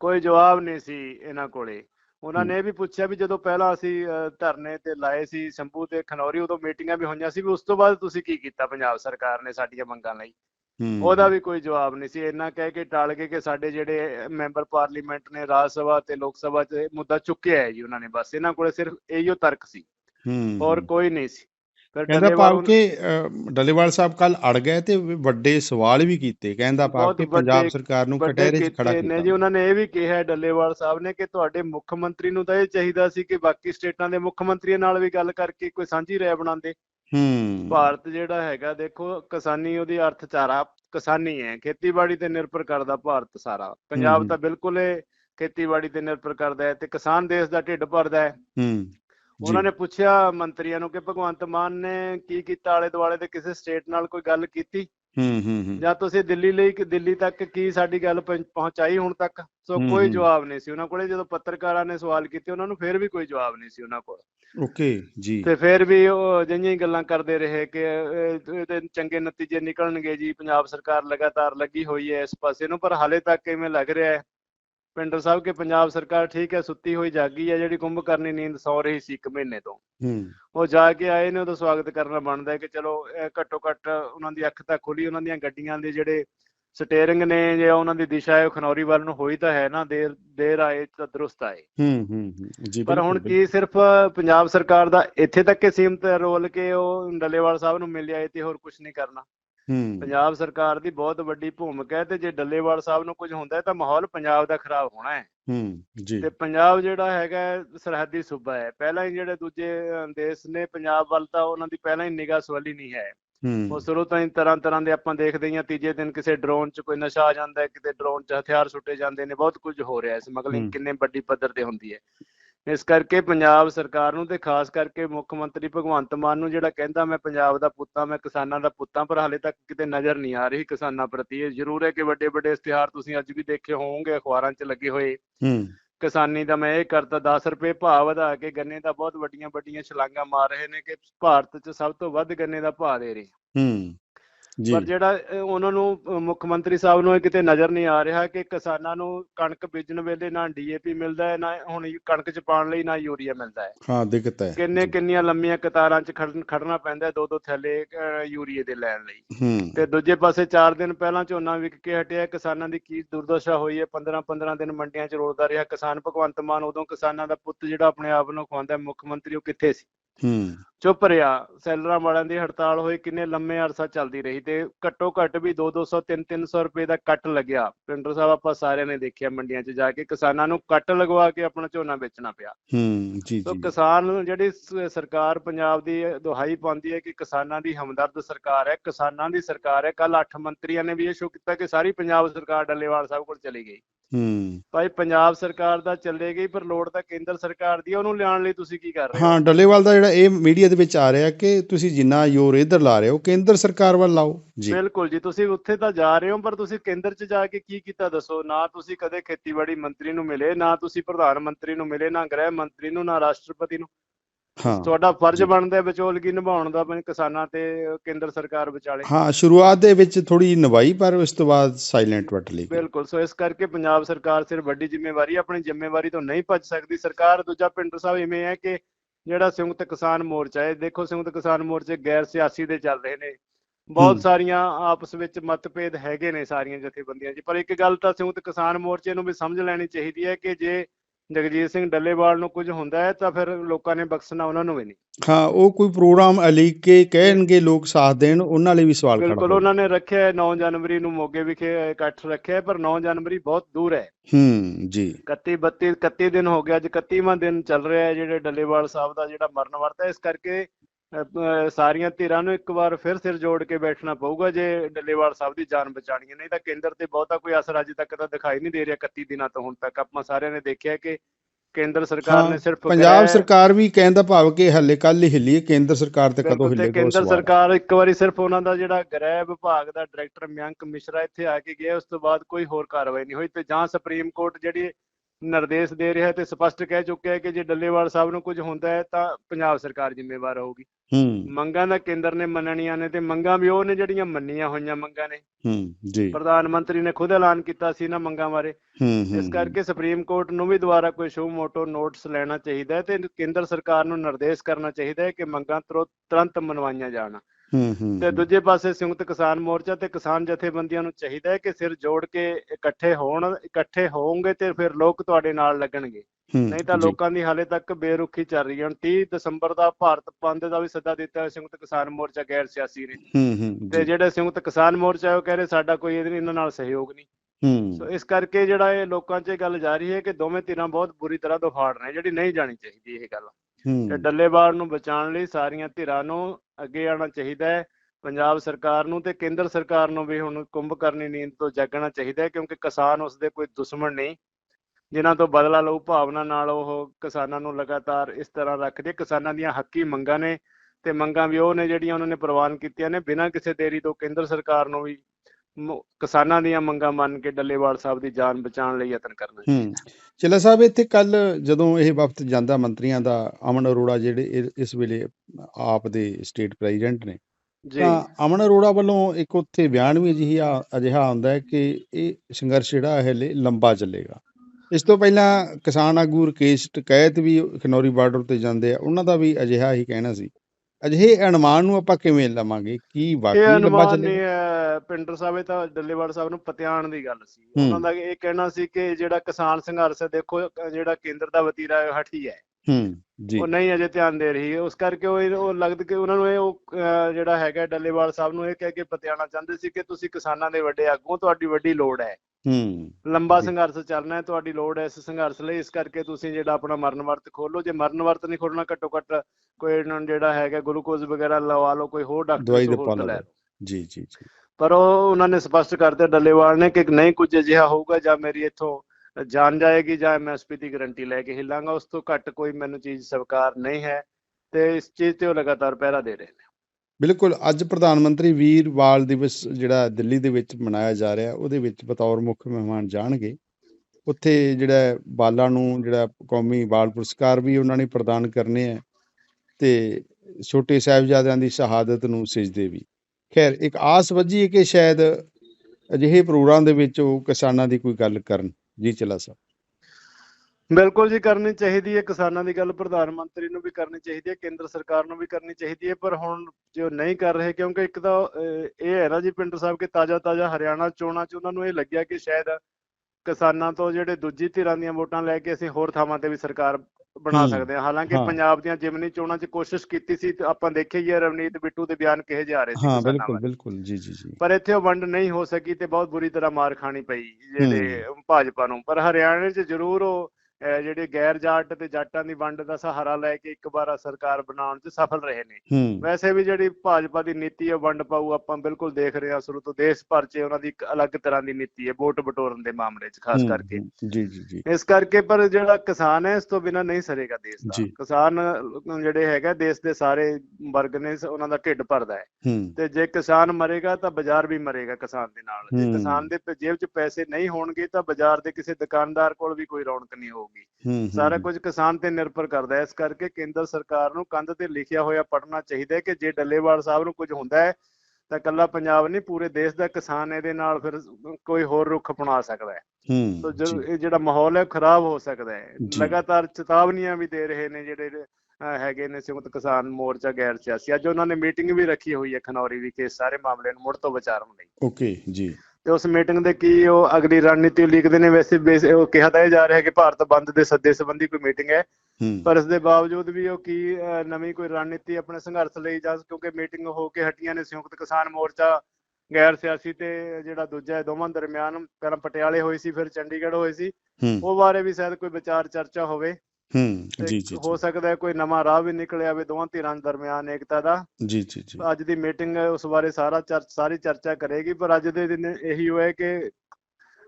ਕੋਈ ਜਵਾਬ ਨਹੀਂ ਸੀ ਇਹਨਾਂ ਕੋਲੇ। ਉਹਨਾਂ। ਨੇ ਇਹ ਵੀ ਪੁੱਛਿਆ ਵੀ ਜਦੋਂ ਪਹਿਲਾਂ ਅਸੀਂ ਧਰਨੇ ਤੇ ਲਾਏ ਸੀ ਸ਼ੰਭੂ ਤੇ ਖਨੌਰੀ ਉਦੋਂ ਮੀਟਿੰਗਾਂ ਵੀ ਹੋਈਆਂ ਸੀ ਵੀ ਉਸ ਤੋਂ ਬਾਅਦ ਤੁਸੀਂ ਕੀ ਕੀਤਾ ਪੰਜਾਬ ਸਰਕਾਰ ਨੇ ਸਾਡੀਆਂ ਮੰਗਾਂ ਲਈ? ਉਹਦਾ ਵੀ ਕੋਈ ਜਵਾਬ ਨਹੀਂ ਸੀ। ਇੰਨਾ ਕਹਿ ਕੇ ਟਾਲ ਕੇ ਕਿ ਸਾਡੇ ਜਿਹੜੇ ਮੈਂਬਰ ਪਾਰਲੀਮੈਂਟ ਨੇ ਰਾਜ ਸਭਾ ਤੇ ਲੋਕ ਸਭਾ 'ਚ ਮੁੱਦਾ ਚੁੱਕਿਆ ਹੈ ਜੀ ਉਹਨਾਂ ਨੇ ਬਸ। ਇਹਨਾਂ ਕੋਲੇ ਸਿਰਫ ਇਹੀਓ ਤਰਕ ਸੀ। ਹੂੰ। ਹੋਰ। ਕੋਈ ਨਹੀਂ ਸੀ। ਫਿਰ ਕਹਿੰਦਾ ਭਾਵ ਕਿ ਡੱਲੇਵਾਲ ਸਾਹਿਬ ਕੱਲ ਅੜ ਗਏ ਤੇ ਵੱਡੇ ਸਵਾਲ ਵੀ ਕੀਤੇ। ਕਹਿੰਦਾ ਭਾਵ ਕਿ ਪੰਜਾਬ ਸਰਕਾਰ ਨੂੰ ਕਟਹਿਰੇ 'ਚ ਖੜਾ ਕੀਤੇ। ਨੇ ਜੀ ਉਹਨਾਂ ਨੇ ਇਹ ਵੀ ਕਿਹਾ ਡੱਲੇਵਾਲ ਸਾਹਿਬ ਨੇ ਕਿ ਤੁਹਾਡੇ ਮੁੱਖ ਮੰਤਰੀ ਨੂੰ ਤਾਂ ਇਹ ਚਾਹੀਦਾ ਸੀ ਕਿ ਬਾਕੀ ਸਟੇਟਾਂ ਦੇ ਮੁੱਖ ਮੰਤਰੀਆਂ ਨਾਲ ਵੀ ਗੱਲ ਕਰਕੇ ਕੋਈ ਸਾਂਝੀ ਰਾਏ ਬਣਾਉਂਦੇ। ਹੂੰ। ਭਾਰਤ ਜਿਹੜਾ ਹੈਗਾ ਦੇਖੋ ਕਿਸਾਨੀ ਉਹਦੀ ਅਰਥਚਾਰਾ ਕਿਸਾਨੀ ਹੈ। ਖੇਤੀਬਾੜੀ ਤੇ ਨਿਰਭਰ ਕਰਦਾ ਭਾਰਤ ਸਾਰਾ। ਪੰਜਾਬ। ਤਾਂ ਬਿਲਕੁਲ ਖੇਤੀਬਾੜੀ ਤੇ ਨਿਰਭਰ ਕਰਦਾ ਹੈ ਤੇ ਕਿਸਾਨ ਦੇਸ਼ ਦਾ ਢਿੱਡ ਭਰਦਾ ਹੈ। ਹੂੰ। ਉਹਨਾਂ ਨੇ ਪੁੱਛਿਆ ਮੰਤਰੀਆਂ ਨੂੰ ਕਿ ਭਗਵੰਤ ਮਾਨ ਨੇ ਕੀ ਕੀਤਾ ਆਲੇ ਦੁਆਲੇ ਦੇ ਕਿਸੇ ਸਟੇਟ ਨਾਲ ਕੋਈ ਗੱਲ ਕੀਤੀ? ਹੂੰ ਹੂੰ ਜਾਂ ਤੁਸੀਂ ਦਿੱਲੀ ਲਈ ਕਿ ਦਿੱਲੀ ਤੱਕ ਕੀ ਸਾਡੀ ਗੱਲ ਪਹੁੰ- ਪਹੁੰਚਾਈ ਹੁਣ ਤੱਕ? ਸੋ ਕੋਈ। ਜਵਾਬ ਨਹੀਂ ਸੀ ਉਹਨਾਂ ਕੋਲੇ। ਜਦੋਂ ਪੱਤਰਕਾਰਾਂ ਨੇ ਸਵਾਲ ਕੀਤੇ ਉਹਨਾਂ ਨੂੰ ਫਿਰ ਵੀ ਕੋਈ ਜਵਾਬ ਨਹੀਂ ਸੀ ਉਹਨਾਂ ਕੋਲ। ਓਕੇ ਜੀ। ਤੇ ਫਿਰ ਵੀ ਉਹ ਜਿਹੀਆਂ ਗੱਲਾਂ ਕਰਦੇ ਰਹੇ ਕਿ ਇਹ- ਇਹਦੇ ਚੰਗੇ ਨਤੀਜੇ ਨਿਕਲਣਗੇ ਜੀ। ਪੰਜਾਬ ਸਰਕਾਰ ਲਗਾਤਾਰ ਲੱਗੀ ਹੋਈ ਹੈ ਇਸ ਪਾਸੇ ਨੂੰ ਪਰ ਹਾਲੇ ਤੱਕ ਇਵੇਂ ਲੱਗ ਰਿਹਾ ਹੈ। ਪਿੰਡਰ ਸਾਹਿਬ ਕਿ ਪੰਜਾਬ ਸਰਕਾਰ ਠੀਕ ਹੈ ਸੁੱਤੀ ਹੋਈ ਜਾਗੀ ਹੈ ਜਿਹੜੀ ਕੁੰਭ ਕਰਨੀ ਨੀਂਦ ਸੌ ਰਹੀ ਸੀ ਇੱਕ ਮਹੀਨੇ ਤੋਂ। ਹੂੰ। ਉਹ ਜਾ ਕੇ ਆਏ ਨੇ ਉਹਦਾ ਸਵਾਗਤ ਕਰਨਾ ਬਣਦਾ ਹੈ ਕਿ ਚਲੋ ਘੱਟੋ ਘੱਟ ਉਹਨਾਂ ਦੀ ਅੱਖ ਤਾਂ ਖੁੱਲੀ ਉਹਨਾਂ ਦੀਆਂ ਗੱਡੀਆਂ ਦੇ ਜਿਹੜੇ ਸਟੀਅਰਿੰਗ ਨੇ ਜਾਂ ਉਹਨਾਂ ਦੀ ਦਿਸ਼ਾ ਹੈ ਖਨੌਰੀ ਵੱਲ ਨੂੰ ਹੋਈ ਤਾਂ ਹੈ ਨਾ ਦੇਰ ਦੇਰ ਆਏ ਤਾਂ ਦਰੁਸਤ ਆਏ। ਹੂੰ ਹੂੰ ਹੂੰ, ਜੀ ਪਰ ਹੁਣ ਕੀ ਸਿਰਫ ਪੰਜਾਬ ਸਰਕਾਰ ਦਾ ਇੱਥੇ ਤੱਕ ਹੀ ਸੀਮਤ ਰੋਲ ਕਿ ਉਹ ਡੱਲੇਵਾਲ ਸਾਹਿਬ ਨੂੰ ਮਿਲ ਆਏ ਤੇ ਹੋਰ ਕੁਝ ਨਹੀਂ ਕਰਨਾ? ਪੰਜਾਬ ਸਰਕਾਰ ਦੀ ਬਹੁਤ ਵੱਡੀ ਭੂਮਿਕਾ ਹੈ ਤੇ ਜੇ ਡੱਲੇਵਾਲ ਸਾਹਿਬ ਨੂੰ ਕੁਝ ਹੁੰਦਾ ਹੈ ਤਾਂ ਮਾਹੌਲ ਪੰਜਾਬ ਦਾ ਖਰਾਬ ਹੋਣਾ ਹੈ। ਹੂੰ ਜੀ। ਤੇ ਪੰਜਾਬ ਜਿਹੜਾ ਹੈਗਾ ਸਰਹੱਦੀ ਸੂਬਾ ਹੈ। ਪਹਿਲਾਂ ਹੀ ਜਿਹੜੇ ਦੂਜੇ ਦੇਸ਼ ਨੇ ਪੰਜਾਬ ਵੱਲ ਤਾਂ ਉਹਨਾਂ ਦੀ ਪਹਿਲਾਂ ਹੀ ਨਿਗਾਹ ਸਵਾਲੀ ਨਹੀਂ ਹੈ। ਉਹ ਸ਼ੁਰੂ ਤੋਂ ਹੀ ਤਰ੍ਹਾਂ ਤਰ੍ਹਾਂ ਦੇ ਆਪਾਂ ਦੇਖਦੇ ਹੀ ਤੀਜੇ ਦਿਨ ਕਿਸੇ ਡਰੋਨ 'ਚ ਕੋਈ ਨਸ਼ਾ ਆ ਜਾਂਦਾ ਹੈ ਕਿਤੇ ਡਰੋਨ 'ਚ ਹਥਿਆਰ ਸੁੱਟੇ ਜਾਂਦੇ ਨੇ ਬਹੁਤ ਕੁਝ ਹੋ ਰਿਹਾ ਹੂੰ। ਸਮਗਲਿੰਗ ਕਿੰਨੇ ਵੱਡੀ ਪੱਧਰ ਤੇ ਹੁੰਦੀ ਹੈ। ਇਸ ਕਰਕੇ ਪੰਜਾਬ ਸਰਕਾਰ ਨੂੰ ਤੇ ਖਾਸ ਕਰਕੇ ਮੁੱਖ ਮੰਤਰੀ ਭਗਵੰਤ ਮਾਨ ਨੂੰ ਜਿਹੜਾ ਕਹਿੰਦਾ ਮੈਂ ਪੰਜਾਬ ਦਾ ਪੁੱਤਾਂ ਮੈਂ ਕਿਸਾਨਾਂ ਦਾ ਪੁੱਤਾਂ ਪਰ ਹਾਲੇ ਤੱਕ ਕਿਤੇ ਨਜ਼ਰ ਨਹੀਂ ਆ ਰਹੀ ਕਿਸਾਨਾਂ ਪ੍ਰਤੀ। ਇਹ ਜ਼ਰੂਰ ਹੈ ਕਿ ਵੱਡੇ ਵੱਡੇ ਇਸ਼ਤਿਹਾਰ ਤੁਸੀਂ ਅੱਜ ਵੀ ਦੇਖੇ ਹੋਵੋਗੇ ਅਖਬਾਰਾਂ 'ਚ ਲੱਗੇ ਹੋਏ। ਹੂੰ। ਕਿਸਾਨੀ ਦਾ ਮੈਂ ਇਹ ਕਰਤਾ 10 ਰੁਪਏ ਭਾਅ ਵਧਾ ਕੇ ਗੰਨੇ ਦਾ ਬਹੁਤ ਵੱਡੀਆਂ ਵੱਡੀਆਂ ਛਲਾਂਗਾਂ ਮਾਰ ਰਹੇ ਨੇ ਕਿ ਭਾਰਤ 'ਚ ਸਭ ਤੋਂ ਵੱਧ ਗੰਨੇ ਦਾ ਭਾਅ ਦੇ ਰਹੇ। ਹੂੰ। ਪਰ ਜਿਹੜਾ ਉਹਨਾਂ ਨੂੰ ਮੁੱਖ ਮੰਤਰੀ ਸਾਹਿਬ ਨੂੰ ਕਿਤੇ ਨਜ਼ਰ ਨਹੀਂ ਆ ਰਿਹਾ ਕਿ ਕਿਸਾਨਾਂ ਨੂੰ ਕਣਕ ਬੀਜਣ ਵੇਲੇ ਨਾ ਡੀਏਪੀ ਮਿਲਦਾ ਹੈ ਨਾ ਹੁਣ ਕਣਕ ਚ ਪਾਉਣ ਲਈ ਨਾ ਯੂਰੀਆ ਮਿਲਦਾ ਹੈ। ਹਾਂ ਦਿੱਕਤ ਹੈ। ਕਿੰਨੇ ਕਿੰਨੀਆਂ ਲੰਮੀਆਂ ਕਤਾਰਾਂ ਚ ਖੜਨ- ਪੈਂਦਾ ਹੈ ਦੋ ਦੋ ਥੈਲੇ ਯੂਰੀਏ ਦੇ ਲੈਣ ਲਈ। ਤੇ ਦੂਜੇ ਪਾਸੇ 4 ਦਿਨ ਪਹਿਲਾਂ ਝੋਨਾ ਵਿਕ ਕੇ ਹਟਿਆ ਕਿਸਾਨਾਂ ਦੀ ਕੀ ਦੁਰਦਸ਼ਾ ਹੋਈ ਹੈ? 15 15 ਦਿਨ ਮੰਡੀਆਂ 'ਚ ਰੋਲਦਾ ਰਿਹਾ। ਕਿਸਾਨ ਭਗਵੰਤ ਮਾਨ ਉਦੋਂ ਕਿਸਾਨਾਂ ਦਾ ਪੁੱਤ ਜਿਹੜਾ ਆਪਣੇ ਆਪ ਨੂੰ ਖਵਾਉਂਦਾ ਮੁੱਖ ਮੰਤਰੀ ਉਹ ਕਿੱਥੇ ਸੀ? ਹੂੰ। ਚੁੱਪ ਰਿਹਾ। ਸੈਲਰਾਂ ਵਾਲਿਆਂ ਦੀ ਹੜਤਾਲ ਹੋਈ ਕਿੰਨੇ ਲੰਮੇ ਅਰਸਾ ਚੱਲਦੀ ਰਹੀ ਤੇ ਘੱਟੋ ਘੱਟ ਵੀ 2-200 3-300 ਰੁਪਏ ਦਾ ਕੱਟ ਲੱਗਿਆ। ਪਿੰਡਰ ਸਾਹਿਬ ਆਪਾਂ ਸਾਰਿਆਂ ਨੇ ਦੇਖਿਆ ਮੰਡੀਆਂ 'ਚ ਜਾ ਕੇ ਕਿਸਾਨਾਂ ਨੂੰ ਕੱਟ ਲਗਵਾ ਕੇ ਆਪਣਾ ਝੋਨਾ ਵੇਚਣਾ ਪਿਆ। ਹੂੰ ਜੀ ਸੋ ਜੀ। ਕਿਸਾਨ ਨੂੰ ਜਿਹੜੀ ਸ- ਸਰਕਾਰ ਪੰਜਾਬ ਦੀ ਦੁਹਾਈ ਪਾਉਂਦੀ ਹੈ ਕਿ ਕਿਸਾਨਾਂ ਦੀ ਹਮਦਰਦ ਸਰਕਾਰ ਹੈ ਕਿਸਾਨਾਂ ਦੀ ਸਰਕਾਰ ਹੈ ਕੱਲ 8 ਮੰਤਰੀਆਂ ਨੇ ਵੀ ਇਹ ਸ਼ੋ ਕੀਤਾ ਕਿ ਸਾਰੀ ਪੰਜਾਬ ਸਰਕਾਰ ਡੱਲੇਵਾਲ ਸਾਹਿਬ ਕੋਲ ਚਲੀ ਗਈ। ਹੂੰ। ਭਾਈ ਪੰਜਾਬ ਸਰਕਾਰ ਦਾ ਚੱਲੇ ਗਈ ਪਰ ਲੋੜ ਤਾਂ ਕੇਂਦਰ ਸਰਕਾਰ ਦੀ ਉਹਨੂੰ ਲਿਆਉਣ ਲਈ ਤੁਸੀਂ ਕੀ ਕਰ ਰਹੇ ਹੋ? ਹਾਂ ਡੱਲੇਵਾਲ ਦਾ ਜਿਹੜਾ ਇਹ ਮੀਡੀਆ ਦੇ ਵਿੱਚ ਆ ਰਿਹਾ ਕਿ ਤੁਸੀਂ ਜਿੰਨਾ ਜ਼ੋਰ ਇੱਧਰ ਲਾ ਰਹੇ ਹੋ ਕੇਂਦਰ ਸਰਕਾਰ ਵੱਲ ਲਾਓ। ਜੀ। ਬਿਲਕੁਲ ਜੀ ਤੁਸੀਂ ਉੱਥੇ ਤਾਂ ਜਾ ਰਹੇ ਹੋ ਪਰ ਤੁਸੀਂ ਕੇਂਦਰ 'ਚ ਜਾ ਕੇ ਕੀ ਕੀਤਾ ਦੱਸੋ? ਨਾ ਤੁਸੀਂ ਕਦੇ ਖੇਤੀਬਾੜੀ ਮੰਤਰੀ ਨੂੰ ਮਿਲੇ ਨਾ ਤੁਸੀਂ ਪ੍ਰਧਾਨ ਮੰਤਰੀ ਨੂੰ ਮਿਲੇ ਨਾ ਗ੍ਰਹਿ ਮੰਤਰੀ ਨੂੰ ਨਾ ਰਾਸ਼ਟਰਪਤੀ ਨੂੰ। ਹਾਂ। ਤੁਹਾਡਾ ਫਰਜ਼। ਬਣਦਾ ਹੈ ਵਿਚੋਲਗੀ ਨਿਭਾਉਣ ਦਾ ਆਪਣੇ ਕਿਸਾਨਾਂ ਤੇ ਕੇਂਦਰ ਸਰਕਾਰ ਵਿਚਾਲੇ। ਹਾਂ ਸ਼ੁਰੂਆਤ ਦੇ ਵਿੱਚ ਥੋੜੀ ਨਿਭਾਈ ਪਰ ਉਸ ਤੋਂ ਬਾਅਦ ਸਾਇਲੈਂਟ ਵੱਟ ਲਈ। ਬਿਲਕੁਲ ਸੋ ਇਸ ਕਰਕੇ ਪੰਜਾਬ ਸਰਕਾਰ ਸਿਰ ਵੱਡੀ ਜ਼ਿੰਮੇਵਾਰੀ ਆਪਣੀ ਜ਼ਿੰਮੇਵਾਰੀ ਤੋਂ ਨਹੀਂ ਭੱਜ ਸਕਦੀ। ਸਰਕਾਰ ਦੂਜਾ ਪਿੰਡਰ ਸਾਹਿਬ ਇਵੇਂ ਹੈ ਕਿ ਜਿਹੜਾ ਸੰਯੁਕਤ ਕਿਸਾਨ ਮੋਰਚਾ ਹੈ ਦੇਖੋ ਸੰਯੁਕਤ ਕਿਸਾਨ ਮੋਰਚੇ ਗੈਰ ਸਿਆਸੀ ਦੇ ਚੱਲ ਰਹੇ ਨੇ ਬਹੁਤ। ਸਾਰੀਆਂ ਆਪਸ ਵਿੱਚ ਮਤਭੇਦ ਹੈਗੇ ਨੇ ਸਾਰੀਆਂ ਜਥੇਬੰਦੀਆਂ 'ਚ ਪਰ ਇੱਕ ਗੱਲ ਤਾਂ ਸੰਯੁਕਤ ਕਿਸਾਨ ਮੋਰਚੇ ਨੂੰ ਵੀ ਸਮਝ ਲੈਣੀ ਚਾਹੀਦੀ ਹੈ ਕਿ ਜੇ ਜਗਜੀਤ ਸਿੰਘ ਡੱਲੇਵਾਲ ਨੂੰ ਕੁਝ ਹੁੰਦਾ ਹੈ ਤਾਂ ਫਿਰ ਲੋਕਾਂ ਨੇ ਬਖਸ਼ਣਾ ਉਹਨਾਂ ਨੂੰ ਵੀ ਨਹੀਂ। ਹਾਂ ਉਹ ਕੋਈ ਪ੍ਰੋਗਰਾਮ ਅਲੀਕ ਕੇ ਕਹਿਣਗੇ ਲੋਕ ਸਾਥ ਦੇਣ ਉਹਨਾਂ ਲਈ ਵੀ ਸਵਾਲ ਖੜਾ ਬਿਲਕੁਲ। ਉਹਨਾਂ ਨੇ ਰੱਖਿਆ ਹੈ 9 ਜਨਵਰੀ ਨੂੰ ਮੋਗੇ ਵਿਖੇ ਇਕੱਠ ਰੱਖਿਆ ਪਰ 9 ਜਨਵਰੀ ਬਹੁਤ ਦੂਰ ਹੈ। ਹੂੰ ਜੀ। 31 32 31 ਦਿਨ ਹੋ ਗਿਆ ਅੱਜ 31ਵਾਂ ਦਿਨ ਚੱਲ ਰਿਹਾ ਹੈ ਜਿਹੜੇ ਡੱਲੇਵਾਲ ਸਾਹਿਬ ਦਾ ਜਿਹੜਾ ਮਰਨ ਵਰਤ ਹੈ ਇਸ ਕਰਕੇ ਸਾਰੀਆਂ ਧਿਰਾਂ ਨੂੰ ਇੱਕ ਵਾਰ ਫਿਰ ਸਿਰ ਜੋੜ ਕੇ ਬੈਠਣਾ ਪਊਗਾ ਜੇ ਡੱਲੇਵਾਲ ਸਾਹਿਬ ਦੀ ਜਾਨ ਬਚਾਣੀ ਹੈ ਨਹੀਂ ਤਾਂ ਕੇਂਦਰ ਤੇ ਬਹੁਤਾ ਕੋਈ ਅਸਰ ਅਜੇ ਤੱਕ ਤਾਂ ਦਿਖਾਈ ਨਹੀਂ ਦੇ ਰਿਹਾ 31 ਦਿਨਾਂ ਤੋਂ ਹੁਣ ਤੱਕ ਆਪਾਂ ਸਾਰਿਆਂ ਨੇ ਦੇਖਿਆ ਕਿ ਕੇਂਦਰ ਸਰਕਾਰ ਨੇ ਸਿਰਫ ਪੰਜਾਬ ਸਰਕਾਰ ਵੀ ਕਹਿਣ ਦਾ ਭਾਵ ਕਿ ਹੱਲੇ ਕੱਲ ਹੀ ਹਿੱਲੀ ਕੇਂਦਰ ਸਰਕਾਰ ਤੇ ਕਦੋਂ ਉਹ ਕੇਂਦਰ। ਸਰਕਾਰ ਇੱਕ ਵਾਰੀ ਸਿਰਫ ਉਹਨਾਂ ਦਾ ਜਿਹੜਾ ਗ੍ਰਹਿ ਵਿਭਾਗ ਦਾ ਡਾਇਰੈਕਟਰ ਮਯੰਕ ਮਿਸ਼ਰਾ ਇੱਥੇ ਆ ਕੇ ਗਿਆ ਉਸ ਤੋਂ ਬਾਅਦ ਕੋਈ ਹੋਰ ਕਾਰਵਾਈ ਨਹੀਂ ਹੋਈ ਤੇ ਜਾਂ ਸੁਪਰੀਮ ਕੋਰਟ ਜਿਹੜੀ ਨਿਰਦੇਸ਼ ਦੇ ਰਿਹਾ ਤੇ ਸਪਸ਼ਟ ਕਹਿ ਚੁੱਕਿਆ ਹੈ ਕਿ ਜੇ ਡੱਲੇਵਾਲ ਸਾਹਿਬ ਨੂੰ ਕੁਝ ਹੁੰਦਾ ਹੈ ਤਾਂ ਪੰਜਾਬ ਸਰਕਾਰ ਜ਼ਿੰਮੇਵਾਰ ਹੋਊਗੀ ਹੂੰ। ਮੰਗਾਂ ਦਾ ਕੇਂਦਰ ਨੇ ਮੰਨਣੀਆਂ ਨੇ ਤੇ ਮੰਗਾਂ ਵੀ ਉਹ ਨੇ ਜਿਹੜੀਆਂ ਮੰਨੀਆਂ ਹੋਈਆਂ ਮੰਗਾਂ ਨੇ। ਹੂੰ ਜੀ। ਪ੍ਰਧਾਨ ਮੰਤਰੀ ਨੇ ਖੁਦ ਐਲਾਨ ਕੀਤਾ ਸੀ ਨਾ ਮੰਗਾਂ ਬਾਰੇ। ਇਸ ਕਰਕੇ ਸੁਪਰੀਮ ਕੋਰਟ ਨੂੰ ਵੀ ਦੁਬਾਰਾ ਕੋਈ ਸ਼ੋ ਮੋਟੋ ਨੋਟਿਸ ਲੈਣਾ ਚਾਹੀਦਾ ਹੈ ਤੇ ਕੇਂਦਰ ਸਰਕਾਰ ਨੂੰ ਨਿਰਦੇਸ਼ ਕਰਨਾ ਚਾਹੀਦਾ ਹੈ ਕਿ ਮੰਗਾਂ ਤੁਰੋ- ਤੁਰੰਤ ਮਨਵਾਈਆਂ ਜਾਣ। ਤੇ ਦੂਜੇ ਪਾਸੇ ਸੰਯੁਕਤ ਕਿਸਾਨ ਮੋਰਚਾ ਤੇ ਕਿਸਾਨ ਜਥੇਬੰਦੀਆਂ ਨੂੰ ਚਾਹੀਦਾ ਹੈ ਕਿ ਸਿਰ ਜੋੜ ਕੇ ਇਕੱਠੇ ਹੋਣ ਇਕੱਠੇ ਹੋਵੋਗੇ ਤੇ ਫਿਰ ਲੋਕ ਤੁਹਾਡੇ ਨਾਲ ਲੱਗਣਗੇ। ਨਹੀਂ ਤਾਂ ਜੀ। ਲੋਕਾਂ ਦੀ ਹਾਲੇ ਤੱਕ ਬੇਰੁਖੀ ਚੱਲ ਰਹੀ ਹੈ। ਹੁਣ 30 ਦਸੰਬਰ ਦਾ ਭਾਰਤ ਬੰਦ ਦਾ ਵੀ ਸੱਦਾ ਦਿੱਤਾ ਹੈ ਸੰਯੁਕਤ ਕਿਸਾਨ ਮੋਰਚਾ ਗੈਰ ਸਿਆਸੀ ਨੇ। ਤੇ ਜੀ, ਜਿਹੜੇ ਸੰਯੁਕਤ ਕਿਸਾਨ ਮੋਰਚਾ ਉਹ ਕਹਿ ਰਹੇ ਸਾਡਾ ਕੋਈ ਇਹਦੇ ਇਹਨਾਂ ਨਾਲ ਸਹਿਯੋਗ ਨਹੀਂ। ਸੋ ਇਸ ਕਰਕੇ ਜਿਹੜਾ ਇਹ ਲੋਕਾਂ 'ਚ ਇਹ ਗੱਲ ਜਾਰੀ ਹੈ ਕਿ ਦੋਵੇਂ ਧਿਰਾਂ ਬਹੁਤ ਬੁਰੀ ਤਰ੍ਹਾਂ ਤੋਂ ਫਾੜ ਰਹੇ ਜਿਹੜੀ ਨਹੀਂ ਜਾਣੀ ਚਾਹੀਦੀ ਇਹ ਗੱਲ। ਤੇ ਡੱਲੇਵਾਲ ਨੂੰ ਬਚਾਉਣ ਲਈ ਸਾਰੀਆਂ ਧਿਰਾਂ ਨੂੰ ਅੱਗੇ ਆਉਣਾ ਚਾਹੀਦਾ ਹੈ। ਪੰਜਾਬ ਸਰਕਾਰ ਨੂੰ ਤੇ ਕੇਂਦਰ ਸਰਕਾਰ ਨੂੰ ਵੀ ਹੁਣ ਕੁੰਭਕਰਨੀ ਨੀਂਦ ਤੋਂ ਜਾਗਣਾ ਚਾਹੀਦਾ ਹੈ ਕਿਉਂਕਿ ਕਿਸਾਨ ਉਸਦੇ ਕੋਈ ਦੁਸ਼ਮਣ ਨਹੀਂ। ਜਿਨ੍ਹਾਂ ਤੋਂ ਬਦਲਾ ਲਊ ਭਾਵਨਾ ਨਾਲ ਉਹ ਕਿਸਾਨਾਂ ਨੂੰ ਲਗਾਤਾਰ ਇਸ ਤਰ੍ਹਾਂ ਰੱਖਦੇ ਕਿਸਾਨਾਂ ਦੀਆਂ ਹੱਕੀ ਮੰਗਾਂ ਨੇ ਤੇ ਮੰਗਾਂ ਵੀ ਉਹ ਨੇ ਜਿਹੜੀਆਂ ਉਹਨਾਂ ਨੇ ਪ੍ਰਵਾਨ ਕੀਤੀਆਂ ਨੇ। ਬਿਨਾਂ ਕਿਸੇ ਦੇਰੀ ਤੋਂ ਕੇਂਦਰ ਸਰਕਾਰ ਨੂੰ ਵੀ ਕਿਸਾਨਾਂ ਦੀਆਂ ਮੰਗਾਂ ਮੰਨ ਕੇ ਡੱਲੇਵਾਲ ਸਾਹਿਬ ਦੀ ਜਾਨ ਬਚਾਉਣ ਲਈ ਯਤਨ ਕਰਨਾ ਹੂੰ। ਚਿੱਲਾ ਸਾਹਿਬ ਇੱਥੇ ਕੱਲ ਜਦੋਂ ਇਹ ਵਫਦ ਜਾਂਦਾ ਮੰਤਰੀਆਂ ਦਾ ਅਮਨ ਅਰੋੜਾ ਜਿਹੜੇ ਇਸ ਵੇਲੇ ਆਪ ਦੇ ਸਟੇਟ ਪ੍ਰੈਜ਼ੀਡੈਂਟ ਨੇ ਜੀ। ਤਾਂ ਅਮਨ ਅਰੋੜਾ ਵੱਲੋਂ ਇੱਕ ਉੱਥੇ ਬਿਆਨ ਵੀ ਅਜਿਹੀ ਆ- ਅਜਿਹਾ ਆਉਂਦਾ ਹੈ ਕਿ ਇਹ ਸੰਘਰਸ਼ ਜਿਹੜਾ ਹੈ ਲੰਬਾ ਚੱਲੇਗਾ। ਇਸ ਤੋਂ ਪਹਿਲਾਂ ਕਿਸਾਨ ਆਗੂ ਰਕੇਸ਼ ਟਕੈਤ ਵੀ ਖਨੌਰੀ ਬਾਰਡਰ ਤੇ ਜਾਂਦੇ ਆ ਉਹਨਾਂ ਦਾ ਵੀ ਅਜਿਹਾ ਹੀ ਕਹਿਣਾ ਸੀ ਅਜਿਹੇ ਅਨੁਮਾਨ ਨੂੰ ਆਪਾਂ ਕਿਵੇਂ ਲਵਾਂਗੇ? ਕੀ ਵਾਕਈ ਲੰਬਾ ਹੈ ਪਿੰਡਰ ਸਾਹਿਬ ਇਹ ਤਾਂ ਡੱਲੇਵਾਲ ਸਾਹਿਬ ਨੂੰ ਪਤਿਆਣ ਦੀ ਗੱਲ ਸੀ। ਉਹਨਾਂ ਦਾ ਇਹ ਕਹਿਣਾ ਸੀ ਕਿ ਜਿਹੜਾ ਕਿਸਾਨ ਸੰਘਰਸ਼ ਦੇਖੋ ਜਿਹੜਾ ਕੇਂਦਰ ਦਾ ਵਤੀਰਾ ਹਠੀ ਹੈ। ਹੂੰ ਜੀ। ਉਹ ਨਹੀਂ ਅਜੇ ਧਿਆਨ ਦੇ ਰਹੀ ਉਸ ਕਰਕੇ ਉਹ ਉਹ ਲੱਗਦਾ ਕਿ ਉਹਨਾਂ ਨੂੰ ਇਹ ਉਹ ਜਿਹੜਾ ਹੈਗਾ ਡੱਲੇਵਾਲ ਸਾਹਿਬ ਨੂੰ ਇਹ ਕਹਿ ਕੇ ਪਤਿਆਣਾ ਚਾਹੁੰਦੇ ਸੀ ਕਿ ਤੁਸੀਂ ਕਿਸਾਨਾਂ ਦੇ ਵੱਡੇ ਆਗੂ ਹੋ, ਤੁਹਾਡੀ ਵੱਡੀ ਲੋੜ ਹੈ। ਹੂੰ ਲੰਬਾ। ਸੰਘਰਸ਼ ਚੱਲਣਾ ਹੈ ਤੁਹਾਡੀ ਲੋੜ ਹੈ ਇਸ ਸੰਘਰਸ਼ ਲਈ ਇਸ ਕਰਕੇ ਤੁਸੀਂ ਜਿਹੜਾ ਆਪਣਾ ਮਰਨ ਵਰਤ ਖੋਲੋ ਜੇ ਮਰਨ ਵਰਤ ਨਹੀਂ ਖੋਲਣਾ ਘੱਟੋ ਘੱਟ ਕੋਈ ਇਹਨਾਂ ਨੂੰ ਜਿਹੜਾ ਹੈਗਾ ਗਲੂਕੋਜ਼ ਵਗੈਰਾ ਲਵਾ ਲਓ ਕੋਈ ਹੋਰ ਡਾਕਟਰ ਦਵਾਈ ਦੇ ਸਹੂਲਤ ਪਾ ਲੈ ਜੀ ਜੀ ਜੀ। ਪਰ ਉਹ ਉਹਨਾਂ ਨੇ ਸਪਸ਼ਟ ਕਰਤੇ ਡੱਲੇਵਾਲ ਨੇ ਕਿ ਨਹੀਂ ਕੁਝ ਅਜਿਹਾ ਹੋਊਗਾ ਜਾਂ ਮੇਰੀ ਇੱਥੋਂ ਜਾਣ ਜਾਏਗੀ ਜਾਂ ਐਮਐਸਪੀ ਦੀ ਗਾਰੰਟੀ ਲੈ ਕੇ ਹਿੱਲਾਂਗਾ, ਉਸ ਤੋਂ ਘੱਟ ਕੋਈ ਮੈਨੂੰ ਚੀਜ਼ ਸਵੀਕਾਰ ਨਹੀਂ ਹੈ ਤੇ ਇਸ ਚੀਜ਼ ਤੇ ਉਹ ਲਗਾਤਾਰ ਪਹਿਰਾ ਦੇ ਰਹੇ ਨੇ। ਬਿਲਕੁਲ, ਅੱਜ ਪ੍ਰਧਾਨ ਮੰਤਰੀ ਵੀਰ ਬਾਲ ਦਿਵਸ ਜਿਹੜਾ ਦਿੱਲੀ ਦੇ ਵਿੱਚ ਮਨਾਇਆ ਜਾ ਰਿਹਾ, ਉਹਦੇ ਵਿੱਚ ਬਤੌਰ ਮੁੱਖ ਮਹਿਮਾਨ ਜਾਣਗੇ। ਉੱਥੇ ਜਿਹੜਾ ਬਾਲਾਂ ਨੂੰ ਜਿਹੜਾ ਕੌਮੀ ਬਾਲ ਪੁਰਸਕਾਰ ਵੀ ਉਹਨਾਂ ਨੇ ਪ੍ਰਦਾਨ ਕਰਨੇ ਹੈ ਤੇ ਛੋਟੇ ਸਾਹਿਬਜ਼ਾਦਿਆਂ ਦੀ ਸ਼ਹਾਦਤ ਨੂੰ ਸਿਜਦੇ ਵੀ। ਖੈਰ, ਇੱਕ ਆਸ ਵੱਜੀ ਕਿ ਸ਼ਾਇਦ ਅਜਿਹੇ ਪ੍ਰੋਗਰਾਮ ਦੇ ਵਿੱਚ ਉਹ ਕਿਸਾਨਾਂ ਦੀ ਕੋਈ ਗੱਲ ਕਰਨ। ਜੀ, ਚਲਾ ਸਾਹਿਬ। ਬਿਲਕੁਲ ਜੀ, ਕਰਨੀ ਚਾਹੀਦੀ ਹੈ ਕਿਸਾਨਾਂ ਦੀ ਗੱਲ, ਪ੍ਰਧਾਨ ਮੰਤਰੀ ਨੂੰ ਵੀ ਕਰਨੀ ਚਾਹੀਦੀ ਹੈ, ਕੇਂਦਰ ਸਰਕਾਰ ਨੂੰ ਵੀ ਕਰਨੀ ਚਾਹੀਦੀ ਹੈ, ਪਰ ਹੁਣ ਜੋ ਨਹੀਂ ਕਰ ਰਹੇ, ਕਿਉਂਕਿ ਇੱਕ ਤਾਂ ਇਹ ਹੈ ਨਾ ਜੀ ਪਿੰਡਰ ਸਾਹਿਬ, ਕਿ ਤਾਜ਼ਾ ਤਾਜ਼ਾ ਹਰਿਆਣਾ, ਚੋਣਾਂ 'ਚ ਉਹਨਾਂ ਨੂੰ ਇਹ ਲੱਗਿਆ ਕਿ ਸ਼ਾਇਦ ਕਿਸਾਨਾਂ ਤੋਂ ਜਿਹੜੇ ਦੂਜੀ ਧਿਰਾਂ ਦੀਆਂ ਵੋਟਾਂ ਲੈ ਕੇ ਅਸੀਂ ਹੋਰ ਥਾਵਾਂ ਤੇ ਵੀ ਸਰਕਾਰ ਬਣਾ ਸਕਦੇ ਹਾਂ। ਹਾਲਾਂਕਿ। ਪੰਜਾਬ ਦੀਆਂ ਜਿਮਨੀ ਚੋਣਾਂ 'ਚ ਕੋਸ਼ਿਸ਼ ਕੀਤੀ ਸੀ ਤੇ ਆਪਾਂ ਦੇਖਿਆ ਹੀ ਹੈ ਰਵਨੀਤ ਬਿੱਟੂ ਦੇ ਬਿਆਨ ਕਿਹੇ ਜਾ ਰਹੇ ਸੀ ਹਾਂ ਬਿਲਕੁਲ। ਬਿਲਕੁਲ। ਜੀ ਜੀ ਜੀ। ਪਰ ਇੱਥੇ ਉਹ ਵੰਡ ਨਹੀਂ ਹੋ ਸਕੀ ਤੇ ਬਹੁਤ ਬੁਰੀ ਤਰ੍ਹਾਂ ਮਾਰ ਖਾਣੀ ਪਈ ਜਿਹੜੇ ਭਾਜਪਾ ਨੂੰ। ਪਰ ਹਰਿਆਣੇ 'ਚ ਜ਼ਰੂਰ ਉਹ ਜਿਹੜੇ ਗੈਰ ਜਾਟ ਤੇ ਜਾਟਾਂ ਦੀ ਵੰਡ ਦਾ ਸਹਾਰਾ ਲੈ ਕੇ ਇੱਕ ਵਾਰ ਸਰਕਾਰ ਬਣਾਉਣ 'ਚ ਸਫਲ ਰਹੇ ਨੇ। ਵੈਸੇ ਵੀ ਜਿਹੜੀ ਭਾਜਪਾ ਦੀ ਨੀਤੀ ਹੈ ਵੰਡ ਪਾਊ ਆਪਾਂ ਬਿਲਕੁਲ ਦੇਖ ਰਹੇ ਹਾਂ ਸ਼ੁਰੂ ਤੋਂ। ਦੇਸ਼ ਭਰ 'ਚ ਉਹਨਾਂ ਦੀ ਇੱਕ ਅਲੱਗ ਤਰ੍ਹਾਂ ਦੀ ਨੀਤੀ ਹੈ ਵੋਟ ਬਟੋਰਨ ਦੇ ਮਾਮਲੇ 'ਚ ਖਾਸ ਕਰਕੇ। ਹੂੰ, ਜੀ ਜੀ ਜੀ। ਇਸ ਕਰਕੇ ਪਰ ਜਿਹੜਾ ਕਿਸਾਨ ਹੈ ਇਸ ਤੋਂ ਬਿਨਾਂ ਨਹੀਂ ਸਰੇਗਾ ਦੇਸ਼ ਦਾ। ਕਿਸਾਨ ਜਿਹੜੇ ਹੈਗਾ ਦੇਸ਼ ਦੇ ਸਾਰੇ ਵਰਗ ਨੇ ਉਹਨਾਂ ਦਾ ਢਿੱਡ ਭਰਦਾ ਹੈ। ਤੇ ਜੇ ਕਿਸਾਨ ਮਰੇਗਾ ਤਾਂ ਬਾਜ਼ਾਰ ਵੀ ਮਰੇਗਾ ਕਿਸਾਨ ਦੇ ਨਾਲ। ਜੇ। ਕਿਸਾਨ ਦੇ ਜੇਬ 'ਚ ਪੈਸੇ ਨਹੀਂ ਹੋਣਗੇ ਤਾਂ ਬਾਜ਼ਾਰ ਦੇ ਕਿਸੇ ਦੁਕਾਨਦਾਰ ਕੋਲ ਵੀ ਕੋਈ ਰੌਣਕ ਨਹੀਂ ਹੋਊਗੀ। ਹੂੰ ਸਾਰਾ ਕੁਝ ਕਿਸਾਨ ਤੇ ਨਿਰਭਰ ਕਰਦਾ ਹੈ। ਇਸ ਕਰਕੇ ਕੇਂਦਰ ਸਰਕਾਰ ਨੂੰ ਕੰਧ ਤੇ ਲਿਖਿਆ ਹੋਇਆ ਪੜ੍ਹਨਾ ਚਾਹੀਦਾ ਹੈ ਕਿ ਜੇ ਡੱਲੇਵਾਲ ਸਾਹਿਬ ਨੂੰ ਕੁਝ ਹੁੰਦਾ ਹੈ ਤਾਂ ਕੱਲਾ ਪੰਜਾਬ ਨਹੀਂ ਪੂਰੇ ਦੇਸ਼ ਦਾ ਕਿਸਾਨ ਇਹਦੇ ਨਾਲ ਫਿਰ ਕੋਈ ਹੋਰ ਰੁਖ ਅਪਣਾ ਸਕਦਾ ਹੈ। ਹੂੰ ਸੋ ਜਿਹੜਾ ਮਾਹੌਲ ਹੈ ਖਰਾਬ ਹੋ ਸਕਦਾ ਹੈ। ਲਗਾਤਾਰ ਚੇਤਾਵਨੀਆਂ ਵੀ ਦੇ ਰਹੇ ਨੇ ਜਿਹੜੇ ਹੈਗੇ ਨੇ ਸੰਯੁਕਤ ਕਿਸਾਨ ਮੋਰਚਾ ਗੈਰ ਸਿਆਸੀ। ਅੱਜ ਉਹਨਾਂ ਨੇ ਮੀਟਿੰਗ ਵੀ ਰੱਖੀ ਹੋਈ ਹੈ ਖਨੌਰੀ ਵਿਖੇ। ਸਾਰੇ ਮਾਮਲੇ ਨੂੰ ਮੁੜ ਤੋਂ ਵਿਚਾਰਨ ਲਈ। ਓਕੇ ਜੀ। ਤੇ ਉਸ ਮੀਟਿੰਗ ਦੇ ਕੀ ਉਹ ਅਗਲੀ ਰਣਨੀਤੀ ਲਿਖਦੇ ਨੇ ਵੈਸੇ ਉਹ ਕਿਹਾ ਤਾਂ ਇਹ ਜਾ ਰਿਹਾ ਹੈ ਕਿ ਭਾਰਤ ਬੰਦ ਦੇ ਸੱਦੇ ਸੰਬੰਧੀ ਕੋਈ ਮੀਟਿੰਗ ਹੈ। ਪਰ ਇਸ ਦੇ ਬਾਵਜੂਦ ਵੀ ਉਹ ਕੀ ਨਵੀਂ ਕੋਈ ਰਣਨੀਤੀ ਆਪਣੇ ਸੰਘਰਸ਼ ਲਈ ਜਾਂ ਕਿਉਂਕਿ ਮੀਟਿੰਗ ਹੋ ਕੇ ਹਟੀਆਂ ਨੇ ਸੰਯੁਕਤ ਕਿਸਾਨ ਮੋਰਚਾ ਗੈਰ ਸਿਆਸੀ ਤੇ ਜਿਹੜਾ ਦੂਜਾ ਹੈ ਦੋਵਾਂ ਦਰਮਿਆਨ ਪਹਿਲਾਂ ਪਟਿਆਲੇ ਹੋਈ ਸੀ ਫਿਰ ਚੰਡੀਗੜ੍ਹ ਹੋਈ ਸੀ। ਉਹ ਬਾਰੇ ਵੀ ਸ਼ਾਇਦ ਕੋਈ ਵਿਚਾਰ ਚਰਚਾ ਹੋਵੇ। ਹੂੰ ਜੀ ਜੀ ਹੋ ਸਕਦਾ ਹੈ ਕੋਈ ਨਵਾਂ ਰਾਹ ਵੀ ਨਿਕਲ ਆਵੇ ਦੋਵਾਂ ਧਿਰਾਂ ਦੇ ਦਰਮਿਆਨ ਏਕਤਾ ਦਾ। ਜੀ ਜੀ ਜੀ। ਅੱਜ ਦੀ ਮੀਟਿੰਗ ਉਸ ਬਾਰੇ ਸਾਰਾ ਸਾਰੀ ਚਰਚਾ ਕਰੇਗੀ ਪਰ ਅੱਜ ਦੇ ਦਿਨ ਇਹੀ ਹੋਇਆ ਕਿ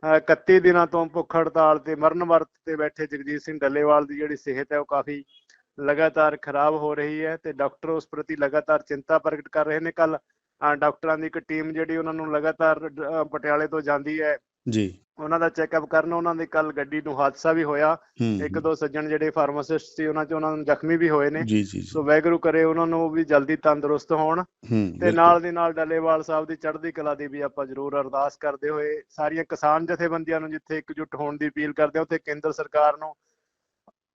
ਅਹ 31 ਦਿਨਾਂ ਤੋਂ ਭੁੱਖ ਹੜਤਾਲ ਤੇ ਮਰਨ ਵਰਤ ਤੇ ਬੈਠੇ ਜਗਜੀਤ ਸਿੰਘ ਡੱਲੇਵਾਲ ਦੀ ਜਿਹੜੀ ਸਿਹਤ ਹੈ ਉਹ ਕਾਫੀ ਲਗਾਤਾਰ ਖਰਾਬ ਹੋ ਰਹੀ ਹੈ ਤੇ ਡਾਕਟਰ ਉਸ ਪ੍ਰਤੀ ਲਗਾਤਾਰ ਚਿੰਤਾ ਪ੍ਰਗਟ ਕਰ ਰਹੇ ਨੇ। ਕੱਲ ਡਾਕਟਰਾਂ ਦੀ ਇੱਕ ਟੀਮ ਜਿਹੜੀ ਉਹਨਾਂ ਨੂੰ ਲਗਾਤਾਰ ਪਟਿਆਲੇ ਤੋਂ ਜਾਂਦੀ ਹੈ। ਜੀ। ਉਹਨਾਂ ਦਾ ਚੈੱਕਅਪ ਕਰਨ ਉਹਨਾਂ ਦੀ ਕੱਲ ਗੱਡੀ ਨੂੰ ਹਾਦਸਾ ਵੀ ਹੋਇਆ। ਇੱਕ ਦੋ ਸੱਜਣ ਜਿਹੜੇ ਫਾਰਮਾਸਿਸਟ ਸੀ ਉਹਨਾਂ ਚ ਉਹਨਾਂ ਨੂੰ ਜ਼ਖਮੀ ਵੀ ਹੋਏ ਨੇ। ਸੋ ਵੈਗਰੂ ਕਰੇ ਉਹਨਾਂ ਨੂੰ ਵੀ ਜਲਦੀ ਤੰਦਰੁਸਤ ਹੋਣ। ਤੇ। ਨਾਲ ਦੀ ਨਾਲ ਡੱਲੇਵਾਲ ਸਾਹਿਬ ਦੀ ਚੜ੍ਹਦੀ ਕਲਾ ਦੀ ਵੀ ਆਪਾਂ ਜ਼ਰੂਰ ਅਰਦਾਸ ਕਰਦੇ ਹੋਏ ਸਾਰੀਆਂ ਕਿਸਾਨ ਜਥੇਬੰਦੀਆਂ ਨੂੰ ਜਿੱਥੇ ਇਕਜੁੱਟ ਹੋਣ ਦੀ ਅਪੀਲ ਕਰਦੇ ਹਾਂ ਉੱਥੇ ਕੇਂਦਰ ਸਰਕਾਰ ਨੂੰ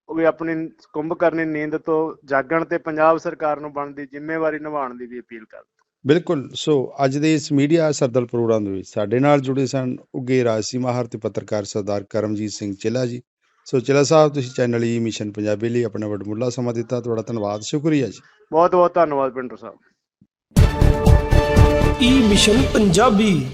ਉਹ ਵੀ ਆਪਣੀ ਕੁੰਭ ਕਰਨੀ ਨੀਂਦ ਤੋਂ ਜਾਗਣ ਤੇ ਪੰਜਾਬ ਸਰਕਾਰ ਨੂੰ ਬਣਦੀ ਜ਼ਿੰਮੇਵਾਰੀ ਨਿਭਾਉਣ ਦੀ ਵੀ ਅਪੀਲ ਕਰਦੇ ਬਿਲਕੁਲ ਸੋ ਅੱਜ ਦੇ ਇਸ ਮੀਡੀਆ ਸਰਦਲ ਪ੍ਰੋਗਰਾਮ ਦੇ ਵਿੱਚ ਸਾਡੇ ਨਾਲ ਜੁੜੇ ਸਨ ਉੱਗੇ ਰਾਜਸੀ ਮਾਹਰ ਤੇ ਪੱਤਰਕਾਰ ਸਰਦਾਰ ਕਰਮਜੀਤ ਸਿੰਘ ਚਿਲਾ ਜੀ। ਸੋ ਚਿਲਾ ਸਾਹਿਬ ਤੁਸੀਂ ਚੈਨਲ ਈ ਮਿਸ਼ਨ ਪੰਜਾਬੀ ਲਈ ਆਪਣਾ ਵੱਡਮੁੱਲਾ ਸਮਾਂ ਦਿੱਤਾ ਤੁਹਾਡਾ ਧੰਨਵਾਦ ਸ਼ੁਕਰੀਆ ਜੀ। ਬਹੁਤ ਬਹੁਤ ਧੰਨਵਾਦ ਪਿੰਡਰ ਸਾਹਿਬ। E mission Punjabi